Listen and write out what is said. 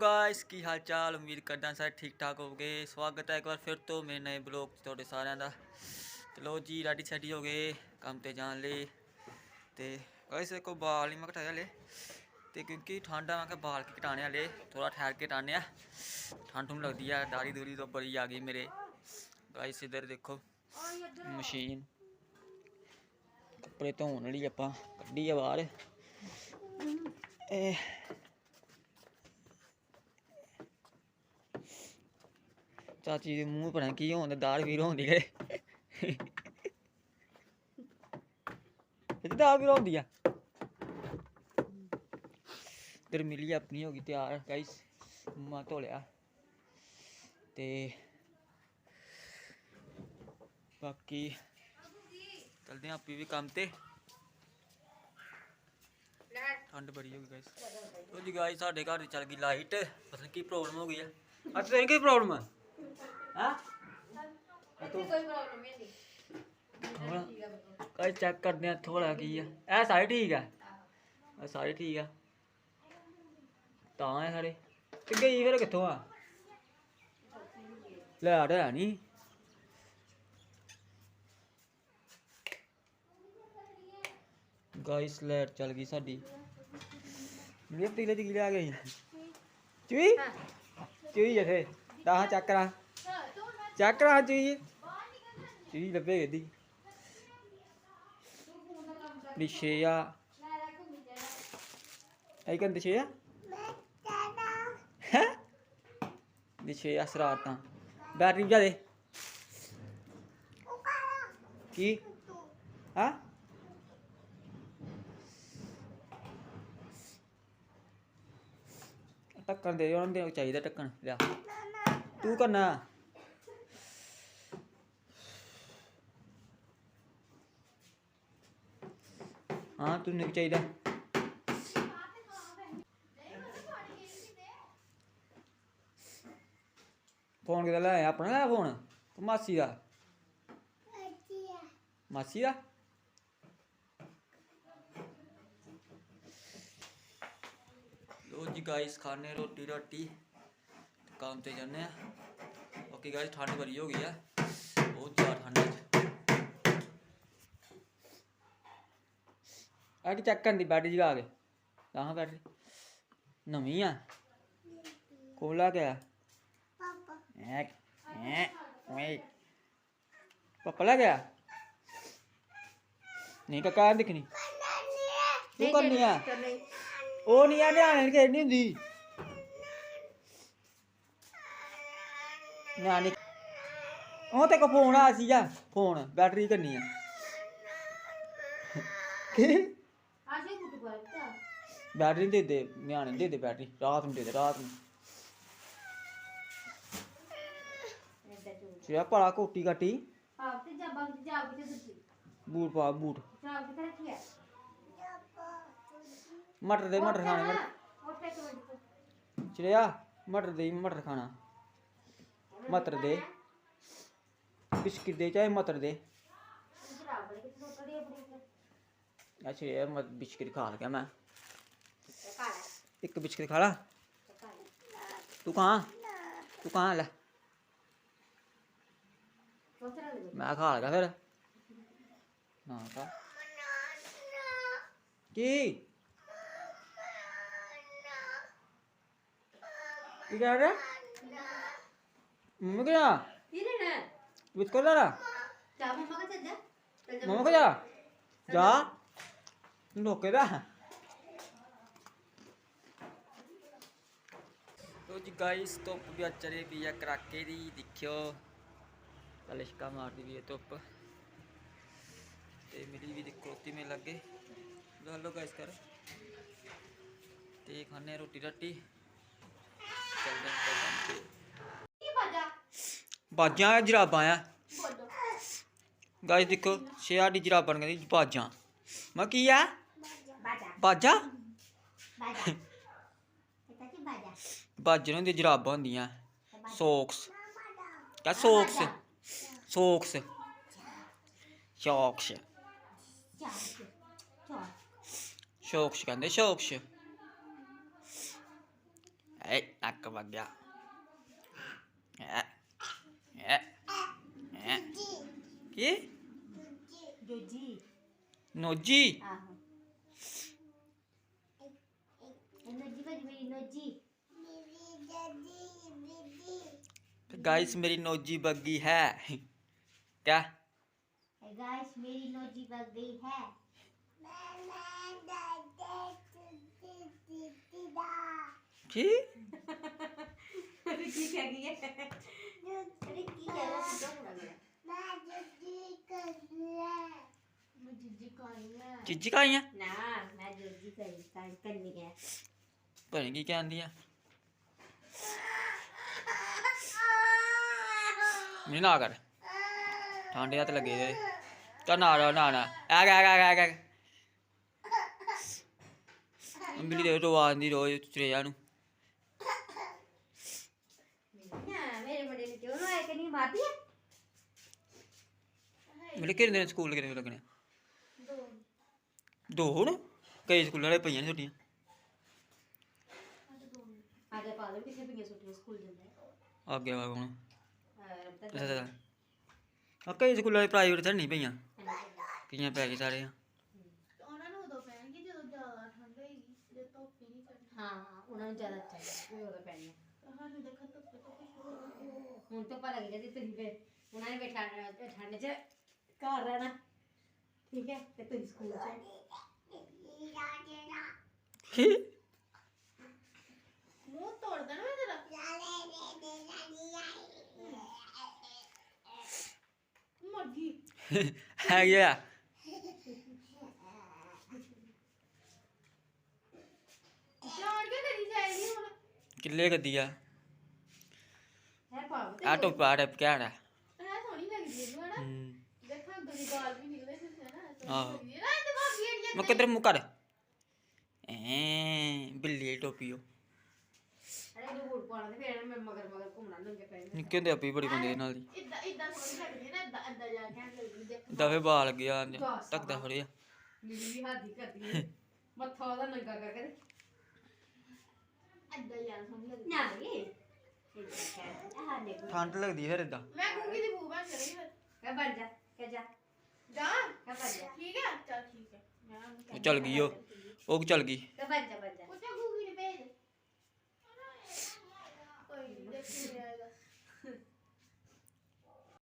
Guys ਕੀ ਹਾਲ ਚਾਲ? ਉਮੀਦ ਕਰਦਾ ਸਾਰੇ ਠੀਕ ਠਾਕ ਹੋਵੋਗੇ। ਸਵਾਗਤ ਹੈ ਇੱਕ ਵਾਰ ਫਿਰ ਤੋਂ ਮੇਰੇ ਨਵੇਂ ਬਲੌਗ ਤੁਹਾਡੇ ਸਾਰਿਆਂ ਦਾ। ਚਲੋ ਜੀ, ਰੈਡੀ ਸੈਡੀ ਹੋ ਗਏ ਕੰਮ ਤੇ ਜਾਣ ਲਈ। ਤੇ ਗਾਇਸ ਕੋ ਬਾਲ ਨਹੀਂ ਮੈਂ ਘਟਾਇਆ ਹਲੇ। ਤੇ ਕਿਉਂਕਿ ਠੰਡ ਆ, ਮੈਂ ਕਿਹਾ ਬਾਲ ਕੀ ਘਟਾਣੇ ਹਲੇ? ਥੋੜਾ ਠਹਿਰ ਕੇ ਟਾਣੇ ਆ। ਠੰਡ ਨੂੰ ਲੱਗਦੀ ਆ, ਦਾੜੀ ਦੂਰੀ ਤੋਂ ਬੜੀ ਆ ਗਈ ਮੇਰੇ। ਗਾਇਸ ਇਧਰ ਦੇਖੋ, ਮਸ਼ੀਨ। ਕੱਪੜੇ ਧੋਣ ਲਈ ਆਪਾਂ ਕੱਢੀ ਆ ਬਾਹਰ। ਇਹ ਚਾਚੀ ਦੇ ਮੂੰਹ ਪਰਾਂ ਕੀ ਹੋਣ ਦਾ ਦਾੜ ਵੀਰ ਹੁੰਦੀ ਹੈ ਇਹ ਦਾੜ ਵੀਰ ਹੁੰਦੀ ਆ? ਤੇਰ ਮਿਲੀ ਆਪਣੀ ਹੋ ਗਈ ਤਿਆਰ ਗਾਇਸ ਮਾ ਧੋ ਲਿਆ ਤੇ ਬਾਕੀ ਚਲਦੇ ਆਂ ਆਪੀ ਵੀ ਕੰਮ ਤੇ। ਠੰਡ ਬੜੀ ਹੋ ਗਈ ਗਾਇਸ ਤੋ ਜੀ ਗਾਇਸ ਸਾਡੇ ਘਰ ਚੱਲ ਗਈ ਲਾਈਟ ਪਤਾ ਨੀ ਕੀ ਪ੍ਰੋਬਲਮ ਹੋ ਗਈ ਆ। ਅੱਜ ਤੇਰੀ ਕੀ ਪ੍ਰੋਬਲਮ ਆ ਹਾਂ ਕਾਈ ਚੈੱਕ ਕਰਦੇ ਆ ਥੋੜਾ ਕੀ ਆ? ਇਹ ਸਾਰੇ ਠੀਕ ਆ? ਇਹ ਸਾਰੇ ਠੀਕ ਆ? ਤਾਂ ਆ ਸਾਰੇ? ਤੇ ਗਈ ਫਿਰ ਕਿੱਥੋਂ ਆ? ਲੈ ਆ ਰਿਹਾ ਨਹੀਂ ਗਾਇਸ ਲਾਈਟ ਚੱਲ ਗਈ ਸਾਡੀ। ਮੇਰੇ ਤੀਲੇ ਦੀ ਕੀ ਲਿਆ ਗਈ ਚੁਈ ਚੁਈ ਜਥੇ ਤਾਂ ਚੱਕ ਰਾ ਚੈੱਕ ਕਰਾ ਚੁਈ ਚੁਈ ਲੱਭੇ ਇਹਦੀ ਦਿਸ਼ੇ ਆ। ਆਈ ਕੰਨ ਦਿਸ਼ੇ ਹੈ? ਦਿਸ਼ੇ ਸਰਾਤਾਂ ਬੈਟਰੀ ਬੁਝਾ ਦੇ। ਕੀ? ਹਾਂ? ਢੱਕਣ ਦੇ, ਉਹਨਾਂ ਦੇ, ਚਾਹੀਦਾ ਢੱਕਣ। ਲਿਆ। ਤੂੰ ਕਰਨਾ। ਹਾਂ, ਤੂੰ ਨਹੀਂ ਚਾਹੀਦਾ। ਫੋਨ ਕਿਹਦਾ ਲੈ ਆਇਆ? ਆਪਣਾ ਲੈ ਫੋਨ? ਕਿ ਮਾਸੀ ਦਾ? ਮਾਸੀ ਦਾ? ਲੋ ਜੀ ਗਾਇਸ ਖਾਣੇ ਰੋਟੀ ਰਾਟੀ ਕੰਮ ਤੇ ਜਾਂਦੇ ਆ। ਓਕੇ ਗਾਇਸ ਠੰਡ ਬੜੀ ਹੋ ਗਈ ਆ ਬਹੁਤ ਜ਼ਿਆਦਾ ਠੰਡ ਹੈ ਆ ਕੀ ਚੈੱਕ ਕਰਨ ਦੀ ਬੈਟਰੀ ਜਗਾ ਕੇ? ਤਾਂ ਬੈਟਰੀ। ਨਵੀਂ ਆ। ਕੋਲਾ ਗਿਆ ਐ ਐ ਓਏ ਪਾਪਾ ਲਾ ਗਿਆ? ਨਹੀਂ ਕਾਕਾ ਦਿਖਣੀ। ਤੂੰ ਕਰਨੀ ਆ? ਉਹ ਨਹੀਂ ਆ ਨਿਆਣੇ ਖੇਡਣੀ ਹੁੰਦੀ। ਨਿਆਣੇ। ਉਹ ਤੇ ਕੋ ਫੋਨ ਆ ਸੀ ਜਾ ਫੋਨ ਬੈਟਰੀ ਕਰਨੀ ਆ। ਕੀ? ਬੈਟਰੀ ਦੇ ਦੇ ਨਿਆਣੇ ਨੂੰ ਦੇ ਦੇ ਬੈਟਰੀ ਰਾਤ ਨੂੰ ਦੇ ਦੇ ਰਾਤ ਨੂੰ। ਸਿਆ ਪੜਾ ਕੋਟੀ ਕਾਟੀ। ਬੂਟ ਪਾ ਬੂਟ। ਮਟਰ ਦੇ ਮਟਰ ਖਾਣੇ ਮਟਰ। ਚਿੜਿਆ ਮਟਰ ਦੇ ਮਟਰ ਖਾਣਾ। ਮਟਰ ਦੇ। ਬਿਸਕਿਟ ਦੇ ਚਾਹੇ ਮਟਰ ਦੇ। ਅੱਛਾ ਇਹ ਮੈਂ ਬਿਸਕਿਟ ਖਾ ਲਿਆ ਮੈਂ। ਇੱਕ ਬਿਸਕਿਟ ਖਾ ਲਾ। ਤੂੰ ਕਹਾਂ ਤੂੰ ਕਹਾਂ ਲੈ। ਮੈਂ ਖਾ ਲਗਾ ਫਿਰ। ਨਾ ਕਾ ਕੀ? ਕੀ ਕਰ ਰਿਹਾ? ਮੰਮਾ ਕਿਆ ਵਿਤ ਕਰ ਲਾ ਮੰਮਾ ਕੋ ਜਾ। ਜਾ। ਦਾ। ਤੋ ਜੀ ਗਾਇਸ ਧੁੱਪ ਵੀ ਅਚਰੇ ਵੀ ਆ ਕਰਾਕੇ ਦੀ ਦੇਖਿਓ। ਲਿਸ਼ਕਾ ਮਾਰਦੀ ਵੀ ਹੈ ਧੁੱਪ। ਤੇ ਮੇਰੀ ਵੀ ਦੇਖੋ ਕਿਵੇਂ ਲੱਗੇ। ਹਲੋ ਗਾਇਸ ਕਰ। ਤੇ ਖਾਣੇ ਰੋਟੀ ਰੱਟੀ। ਚੱਲਦੇ ਹਾਂ ਕੰਮ ਤੇ। ਬਾਜਾਂ? ਜਰਾਬਾਂ ਆ। ਗਾਇਸ ਦੇਖੋ ਛੇ ਦੀ ਜਰਾਬਾਂ ਕਹਿੰਦੀ ਬਾਜਾਂ। ਮੈਂ ਕੀ ਆ? ਬਾਜਾ। ਬਾਜਾਂ? ਦੀ ਜਰਾਬਾਂ ਹੁੰਦੀਆਂ। ਸੌਕਸ। ਕਾ ਸੌਕਸ? ਸੌਕਸ। ਸ਼ੌਕਸ ਸ਼ੌਕਸ ਕਹਿੰਦੇ ਸ਼ੌਕਸ। ਐ ਅੱਕ ਵਗ ਗਿਆ। ਐ ਐ ਐ। ਕੀ? ਜੋਜੀ ਨੋਜੀ। ਆਹੋ। ਨੋਜੀ ਬੜੀ ਮੇਰੀ ਨੋਜੀ गाइस मेरी नोजी बग्गी है क्या गाइस मेरी नोजी बग गई है की अरे की कह गई है अरे की कह रहा है तो मेरा चीजी का आई है ना मैं जोजी कर कर करने गया ਪਤਾ ਨਹੀਂ ਕੀ ਕਹਿੰਦੀ ਆ ਨਹੀਂ ਨਾ ਕਰ। ਠੰਡੇ ਹੱਥ ਲੱਗੇ ਜੇ ਤਾਂ ਨਾ ਨਾ ਨਾ ਆ ਗਾ ਗਾ ਗਾ ਗਾ ਅੰਬਲੀ ਦੇ ਤੋਂ ਆਂਦੀ ਰੋਜ਼ ਚਰੇ ਜਾਣੂ ਮੇਰੇ ਕਿਹੜੇ ਦਿਨ ਸਕੂਲ ਕਿਹੜੇ ਲੱਗਣੇ ਦੋ ਹੁਣ? ਕਈ ਸਕੂਲਾਂ ਵਾਲੇ ਪਈਆਂ ਨੇ ਛੁੱਟੀਆਂ। आगे पालो कितने पिंगे छुट्टी स्कूल जंदे ਅੱਗੇ ਵਾ ਹੁਣ हैं ਅੱਛਾ ਅੱਛਾ ਆ ਕਈ ਸਕੂਲਾਂ ਵਾਲੇ ਪ੍ਰਾਈਵੇਟ ਤਾਂ ਨਹੀਂ ਪਈਆਂ ਕਈਆਂ ਪੈ ਗਈ ਸਾਰੇ ਉਹਨਾਂ ਨੂੰ ਉਦੋਂ ਪੈਣਗੇ ਜਦੋਂ ਜ਼ਿਆਦਾ ਠੰਡ ਹੋਏਗੀ ਜੇ ਧੁੱਪ ਹੀ ਨਹੀਂ ਪੈਣੀ हाँ उन्होंने ज्यादा चाहिए वो होगा पहनने ਤੁਹਾਨੂੰ ਦੇਖਾ ਧੁੱਪ ਤੋਂ ਕੁਝ ਹੋਰ ਹੁਣ ਤਾਂ ਪਤਾ ਲੱਗ ਜਾਂਦੀ ਤੁਸੀਂ ਫਿਰ ਉਹਨਾਂ ਨੇ ਬੈਠਾ ਠੰਡ 'ਚ ਘਰ ਰਹਿਣਾ ਠੀਕ ਹੈ ਤੇ ਤੁਸੀਂ ਸਕੂਲ 'ਚ ਮਰਗੀ ਗਿਆ ਜਾਣ ਕੇ ਕਰੀ ਜਾਏਗੀ ਹੁਣ ਕਿੱਲੇ ਗੱਦੀ ਆ। ਹੈ ਪਾਵ ਆ ਟੋਪ ਟਪ ਕਿਆ ਹੈ। ਸੋਹਣੀ ਲੱਗਦੀ ਹੈ। ਹਨਾ ਦੇਖਾਂ ਦੁਨੀ ਗਾਲ ਵੀ ਨਿਕਲੇ ਸੀ ਨਾ ਆਹੋ। ਮੈਂ ਕਿਧਰ ਮੁੱਕ ਐ, ਬਿੱਲੀ ਦੀ ਟੋਪੀ ਉਹ। ਅਰੇ ਇਹ ਬੂਟ ਪਾਉਣਾ ਤੇ ਫਿਰ ਮੈਂ ਮਗਰ ਮਗਰ ਘੁੰਮਣਾ ਨੰਗੇ ਪੈਰ ਨਿੱਕੇ ਹੁੰਦੇ ਆਪੀ ਬੜੀ ਬੰਦੇ ਨਾਲ ਦੀ। ਇਦਾਂ ਇਦਾਂ ਸੋਹਣੀ ਲੱਗਦੀ ਨਾ ਇਦਾਂ ਇਦਾਂ ਜਾ ਕੇ ਲੱਗਦੀ ਦੇਖ ਦਵੇ ਬਾਲ ਗਿਆ ਤੱਕਦਾ ਫੜਿਆ ਮੇਰੀ ਵੀ ਹਾਦੀ ਕਰਦੀ ਹੈ ਮੱਥਾ ਉਹਦਾ ਨੰਗਾ ਕਰ ਕਰ ਇਦਾਂ ਯਾਰ ਸੋਹਣੀ ਲੱਗਦੀ। ਨਾ ਇਹ ਆਹ ਦੇਖੋ ਠੰਡ ਲੱਗਦੀ ਫਿਰ ਇਦਾਂ ਮੈਂ ਕਹੂੰਗੀ ਦੀ ਬੂ ਬਣ ਕਰੀ ਫਿਰ। ਕਹ ਬਣ ਜਾ ਕਹ ਜਾ। ਜਾ। ਕਹ ਬਣ ਜਾ। ਠੀਕ ਹੈ ਚੱਲ ਠੀਕ ਹੈ ਮੈਂ ਉਹਨੂੰ ਉਹ ਚੱਲ ਗਈ ਉਹ। ਉਹ ਚੱਲ ਗਈ। ਕਹ ਬਣ ਜਾ ਬਣ ਜਾ। ਉੱਤੇ ਗੂਗੀ 是。